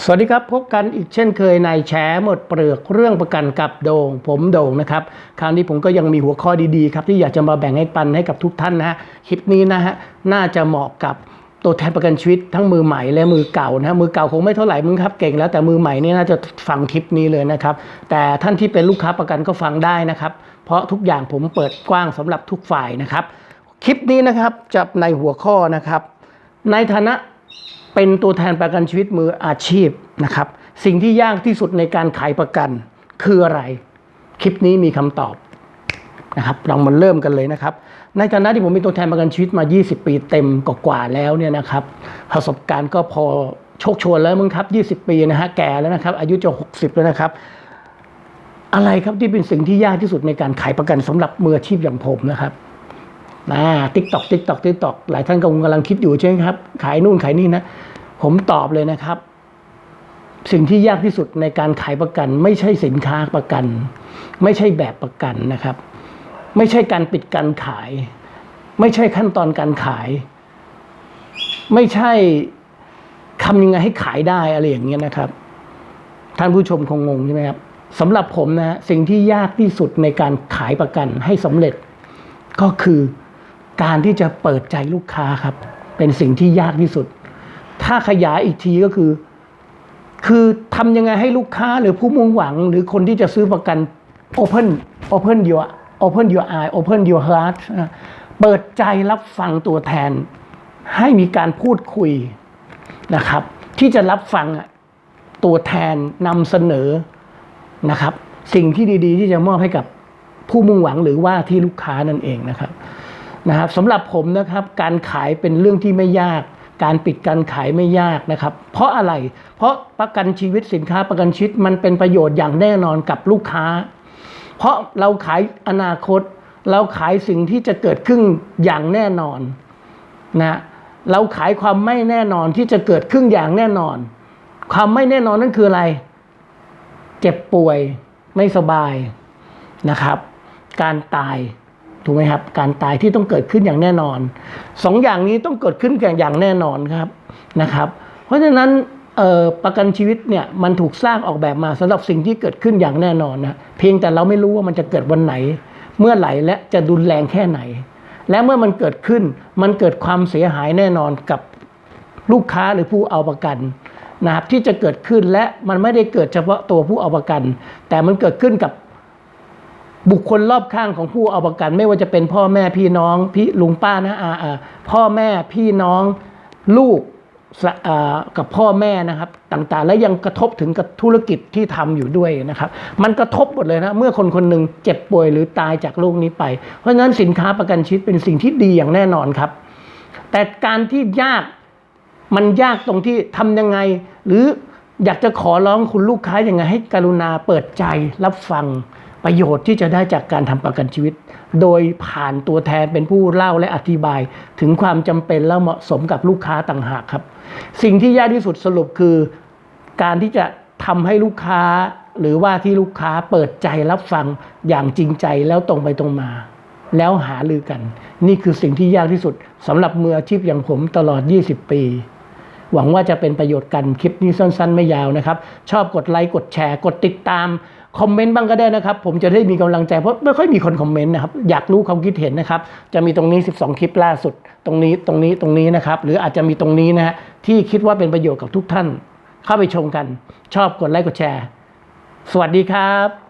สวัสดีครับ พบกันอีกเช่นเคยในแฉหมดเปลือกเรื่องประกันกับโดง ผมโด่งนะครับ คราวนี้ผมก็ยังมีหัวข้อดีๆครับ ที่อยากจะมาแบ่งให้ปันให้กับทุกท่านนะฮะคลิปนี้นะฮะน่าจะเหมาะกับตัวแทนประกันชีวิตทั้งมือใหม่และมือเก่านะฮะมือเก่าคงไม่เท่าไหร่มึงครับเก่งแล้วแต่มือใหม่นี่น่าจะฟังคลิปนี้เลยนะครับ แต่ท่านที่เป็นลูกค้าประกันก็ฟังได้นะครับ เพราะทุกอย่างผมเปิดกว้างสำหรับทุกฝ่ายนะครับ คลิปนี้นะครับจะในหัวข้อนะครับ ในฐานะ เป็นตัวแทนประกันชีวิตมืออาชีพนะครับ สิ่งที่ยากที่สุดในการขายประกันคืออะไร คลิปนี้มีคำตอบนะครับเรามาเริ่มกันเลยนะครับ ในฐานะที่ผมเป็นตัวแทนประกันชีวิตมา 20 ปีเต็มกว่าแล้วเนี่ยนะครับประสบการณ์ก็พอโชคชวนแล้วมึงครับ 20 ปีนะฮะแก่แล้วนะครับ อายุจะ 60 แล้วนะครับ อะไรครับที่เป็นสิ่งที่ยากที่สุดในการขายประกันสำหรับมืออาชีพอย่างผมนะครับ นะติ๊กตอกติ๊กตอกติ๊กตอกหลายท่านก็คงกำลังคิดอยู่ใช่ไหมครับ ขายนู่นขายนี่นะ ผมตอบเลยนะครับ สิ่งที่ยากที่สุดในการขายประกัน ไม่ใช่สินค้าประกัน ไม่ใช่แบบประกันนะครับ ไม่ใช่การปิดการขาย ไม่ใช่ขั้นตอนการขาย ไม่ใช่ทำยังไงให้ขายได้อะไรอย่างเงี้ยนะครับ ท่านผู้ชมคงงงใช่ไหมครับสำหรับผมนะสิ่งที่ยากที่สุดในการขายประกันให้สำเร็จก็คือ การที่จะเปิดใจลูกค้าครับ เป็นสิ่งที่ยากที่สุด ถ้าขยายอีกทีก็คือ คือทำยังไงให้ลูกค้าหรือผู้มุ่งหวัง หรือคนที่จะซื้อประกัน open open your open your eye open your heart เปิดใจรับฟังตัวแทน ให้มีการพูดคุยนะครับ ที่จะรับฟังตัวแทนนำเสนอนะครับ สิ่งที่ดีๆ ที่จะมอบให้กับผู้มุ่งหวังหรือว่าที่ลูกค้านั่นเองนะครับ นะครับสำหรับผมนะครับการขายเป็นเรื่องที่ไม่ยาก การปิดการขายไม่ยากนะครับ เพราะอะไร เพราะประกันชีวิตสินค้าประกันชีวิตมันเป็นประโยชน์อย่างแน่นอนกับลูกค้า เพราะเราขายอนาคต เราขายสิ่งที่จะเกิดขึ้นอย่างแน่นอนนะเราขายความไม่แน่นอนที่จะเกิดขึ้นอย่างแน่นอน ความไม่แน่นอนนั่นคืออะไร เจ็บป่วยไม่สบายนะครับ การตาย ถูกไหมครับ การตายที่ต้องเกิดขึ้นอย่างแน่นอนสองอย่างนี้ต้องเกิดขึ้นอย่างแน่นอนครับนะครับ เพราะฉะนั้นประกันชีวิตเนี่ยมันถูกสร้างออกแบบมาสำหรับสิ่งที่เกิดขึ้นอย่างแน่นอนนะเพียงแต่เราไม่รู้ว่ามันจะเกิดวันไหน เมื่อไหร่และจะดุนแรงแค่ไหน และเมื่อมันเกิดขึ้นมันเกิดความเสียหายแน่นอนกับลูกค้าหรือผู้เอาประกันนะครับที่จะเกิดขึ้นและมันไม่ได้เกิดเฉพาะตัวผู้เอาประกัน แต่มันเกิดขึ้นกับ บุคคลรอบข้างของผู้เอาประกัน ไม่ว่าจะเป็นพ่อแม่พี่น้องพี่ลุงป้านะอาอาพ่อแม่พี่น้องลูกกับพ่อแม่นะครับต่างๆ และยังกระทบถึงกับธุรกิจที่ทำอยู่ด้วยนะครับ มันกระทบหมดเลยนะเมื่อคนคนหนึ่งเจ็บป่วยหรือตายจากโรคนี้ไป เพราะฉะนั้นสินค้าประกันชีวิตเป็นสิ่งที่ดีอย่างแน่นอนครับ แต่การที่ยากมันยากตรงที่ทำยังไง หรืออยากจะขอร้องคุณลูกค้ายังไงให้กรุณาเปิดใจรับฟัง ประโยชน์ที่จะได้จากการทำประกันชีวิต โดยผ่านตัวแทนเป็นผู้เล่าและอธิบาย ถึงความจำเป็นและเหมาะสมกับลูกค้าต่างหากครับ สิ่งที่ยากที่สุดสรุปคือ การที่จะทำให้ลูกค้า หรือว่าที่ลูกค้าเปิดใจรับฟังอย่างจริงใจแล้วตรงไปตรงมา แล้วหาลือกัน นี่คือสิ่งที่ยากที่สุดสำหรับมืออาชีพอย่างผมตลอด 20 ปี หวังว่าจะเป็นประโยชน์กันคลิปนี้สั้น ๆ ไม่ยาวนะครับ ชอบกดไลค์กดแชร์ กดติดตามคอมเมนต์บ้างก็ได้นะครับ ผมจะได้มีกำลังใจเพราะไม่ค่อยมีคนคอมเมนต์นะครับ อยากรู้ความคิดเห็นนะครับ จะมีตรงนี้ 12 คลิปล่าสุด ตรงนี้ตรงนี้ตรงนี้นะครับ หรืออาจจะมีตรงนี้นะฮะที่คิดว่าเป็นประโยชน์กับทุกท่าน เข้าไปชมกัน ชอบกดไลค์กดแชร์ สวัสดีครับ